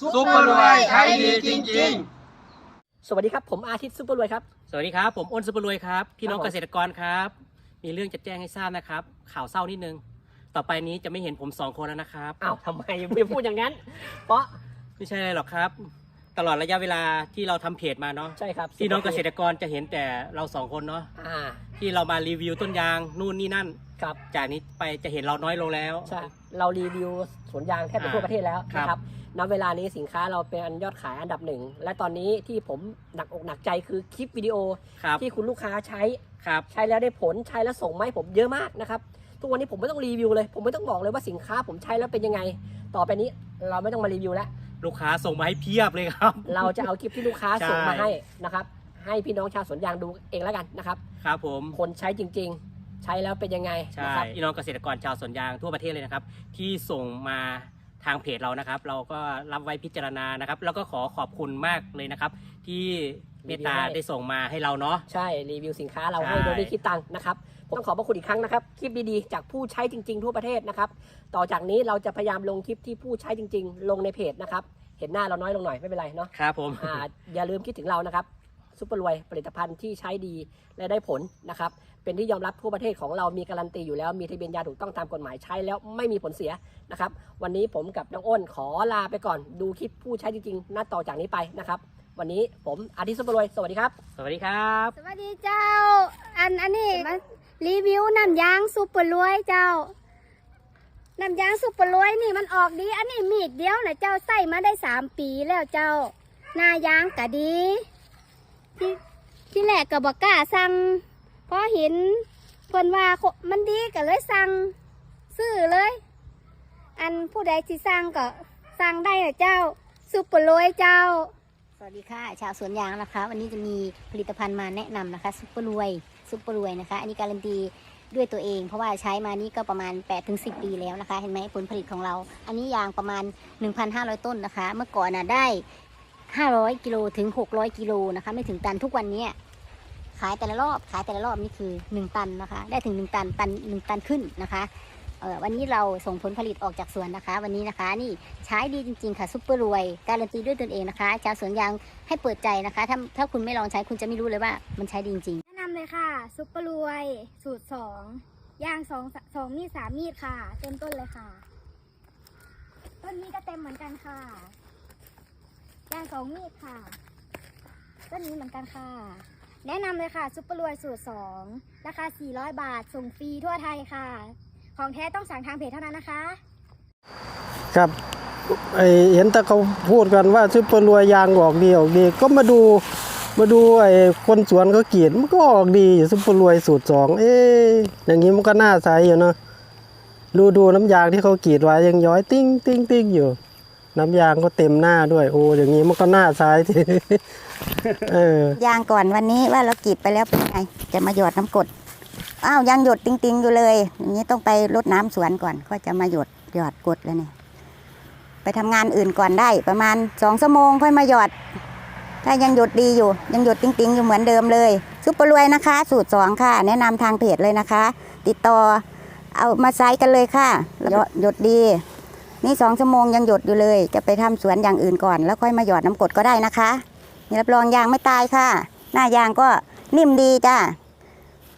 ซุปเปอร์รวยใช้ดีจริง ๆ สวัสดีครับ ผมอาทิตย์ซุปเปอร์รวยครับ สวัสดีครับ ผมอ้นสุปรวยครับ พี่น้องครับผมเกษตรกรครับ มีเรื่องจะแจ้งให้ทราบนะครับ ข่าวเศร้านิดนึง ต่อไปนี้จะไม่เห็นผมสองคนแล้วนะครับอ้าวทำไมไม่พูดอย่างนั้น เพราะไม่ใช่อะไรหรอกครับ ตลอดระยะเวลาที่เราทำเพจมาเนาะใช่ครับพี่น้องเกษตรกรจะเห็นแต่เราสองคนเนาะอ่าที่เรามารีวิวต้นยางนู่นนี่นั่น ครับ จากนี้ไปจะเห็นเราน้อยลงแล้ว ใช่เรารีวิวสวนยางแทบจะอ่าทั่วประเทศแล้วครับนะครับณเวลานี้สินค้าเราเป็นอันยอดขายอันดับหนึ่ง และตอนนี้ที่ผมหนักอกหนักใจคือคลิปวิดีโอครับที่คุณลูกค้าใช้ครับใช้แล้วได้ผลใช้แล้วส่งมาให้ผมเยอะมากนะครับทุกวันนี้ผมไม่ต้องรีวิวเลย ผมไม่ต้องบอกเลยว่าสินค้าผมใช้แล้วเป็นยังไง ต่อไปนี้เราไม่ต้องมารีวิวแล้ว ลูกค้าส่งมาให้เพียบเลยครับ เราจะเอาคลิปที่ลูกค้าใช่ส่งมาให้นะครับ ให้พี่น้องชาวสวนยางดูเองแล้วกันนะครับ ครับผม คนใช้จริง ๆ ใช้แล้วเป็นยังไงใช่นะครับ พี่น้องเกษตรกรชาวสวนยางทั่วประเทศเลยนะครับ ที่ส่งมาทางเพจเรานะครับ เราก็รับไว้พิจารณานะครับ แล้วก็ขอขอบคุณมากเลยนะครับ ที่เมตตารีวิวให้ได้ส่งมาให้เราเนาะ ใช่รีวิวสินค้าเราใช่ให้โดยไม่คิดตังค์นะครับ ผมต้องขอบพระคุณอีกครั้งนะครับ คลิปดีๆ จากผู้ใช้จริงๆทั่วประเทศนะครับ ต่อจากนี้เราจะพยายามลงคลิปที่ผู้ใช้จริง ๆ ลงในเพจนะครับ เห็นหน้าเราน้อยลงหน่อยไม่เป็นไรเนาะครับผม อ่าอย่าลืมคิดถึงเรานะครับ ซุปเปอร์รวยผลิตภัณฑ์ที่ใช้ดีและได้ผลนะครับเป็นที่ยอมรับทั่วประเทศของเรามีการันตีอยู่แล้วมีทะเบียนยาถูกต้องตามกฎหมายใช้แล้วไม่มีผลเสียนะครับวันนี้ผมกับน้องอ้นขอลาไปก่อน ดูคลิปผู้ใช้จริงๆนัดต่อจากนี้ไปนะครับวันนี้ผมอาทิตย์ซุปเปอร์รวยสวัสดีครับสวัสดีครับสวัสดีเจ้า อันอันนี้มารีวิวน้ำยางซุปเปอร์รวยเจ้าน้ำยางซุปเปอร์รวยนี่มันออกดี อันนี้มีดเดียวนะเจ้าใส่มาได้สามปีแล้วเจ้า หน้ายางกะดีที่ที่แร กกับอกกล้าสั่งเพราะเห็นเพิ่นว่ามันดีก็เลยสั่งซื้อเลย อันผู้ใดที่สั่งก็สั่งได้นะเจ้าซุปเปอร์รวยเจ้า สวัสดีค่ะ ชาวสวนยางนะคะ วันนี้จะมีผลิตภัณฑ์มาแนะนำนะคะซุปเปอร์รวยซุปเปอร์รวยนะคะ อันนี้การันตีด้วยตัวเอง เพราะว่าใช้มานี่ก็ประมาณ 8-10 ปีแล้วนะคะ เห็นไหมผลผลิตของเรา อันนี้ยางประมาณ 1,500 ต้นนะคะ เมื่อก่อนน่ะได้ 500 กิโลถึง 600 กิโลนะคะ ไม่ถึงตันทุกวันนี้ ขายแต่ละรอบขายแต่ละรอบนี่คือ 1 ตันนะคะ ได้ถึง 1 ตันตัน1ตันขึ้นนะคะวันนี้เราส่งผลผลิตออกจากสวนนะคะ วันนี้นะคะนี่ใช้ดีจริงๆค่ะซุปเปอร์รวยการันตีด้วยตนเองนะคะชาวสวนยางให้เปิดใจนะคะ ถ้าถ้าคุณไม่ลองใช้คุณจะไม่รู้เลยว่ามันใช้ดีจริงแนะนำเลยค่ะซุปเปอร์รวยสูตรสองยางสองสองมีดสามมีดค่ะ เต็มต้นเลยค่ะ ต้นนี้ก็เต็มเหมือนกันค่ะ ยางสองมีดค่ะ ต้นนี้เหมือนกันค่ะ แนะนำเลยค่ะซุปเปอร์รวยสูตรสองราคา 400 บาท ส่งฟรีทั่วไทยค่ะ ของแท้ต้องสั่งทางเพจเท่านั้นนะคะ ครับไอเห็นแต่เขาพูดกันว่าซุปเปอร์รวยยางออกดีออกดีก็มาดูมาดูไอ้คนสวนเขากรีดมันก็ออกดีอยู่ซุปเปอร์รวยสูตรสองเอ๊อย่างนี้มันก็น่าใช้อยู่เนาะดูดูน้ำยางที่เขากรีดไว้ยังย้อยติ้งติ้งติ้งอยู่ น้ำยางก็เต็มหน้าด้วย โอ้อย่างนี้มันก็น่าใช้ทีเออยางก่อนวันนี้ว่าเรากรีดไปแล้วเป็นไง จะมาหยดน้ำกดอ้าวยังหยดติงๆอยู่เลย อย่างนี้ต้องไปรดน้ำสวนก่อน ก็จะมาหยดหยอดกดแล้วเนี่ยไปทำงานอื่นก่อนได้ ประมาณสองชั่วโมงค่อยมาหยอด ถ้ายังหยดดีอยู่ ยังหยดติงๆอยู่เหมือนเดิมเลยซุปเปอร์รวยนะคะ สูตรสองค่ะ แนะนำทางเพจเลยนะคะ ติดต่อเอามาใช้กันเลยค่ะหยดหยดดี นี่สองชั่วโมงยังหยดอยู่เลย จะไปทำสวนอย่างอื่นก่อน แล้วค่อยมาหยอดน้ำกดก็ได้นะคะนี่รับรองยางไม่ตายค่ะ หน้ายางก็นิ่มดีจ้า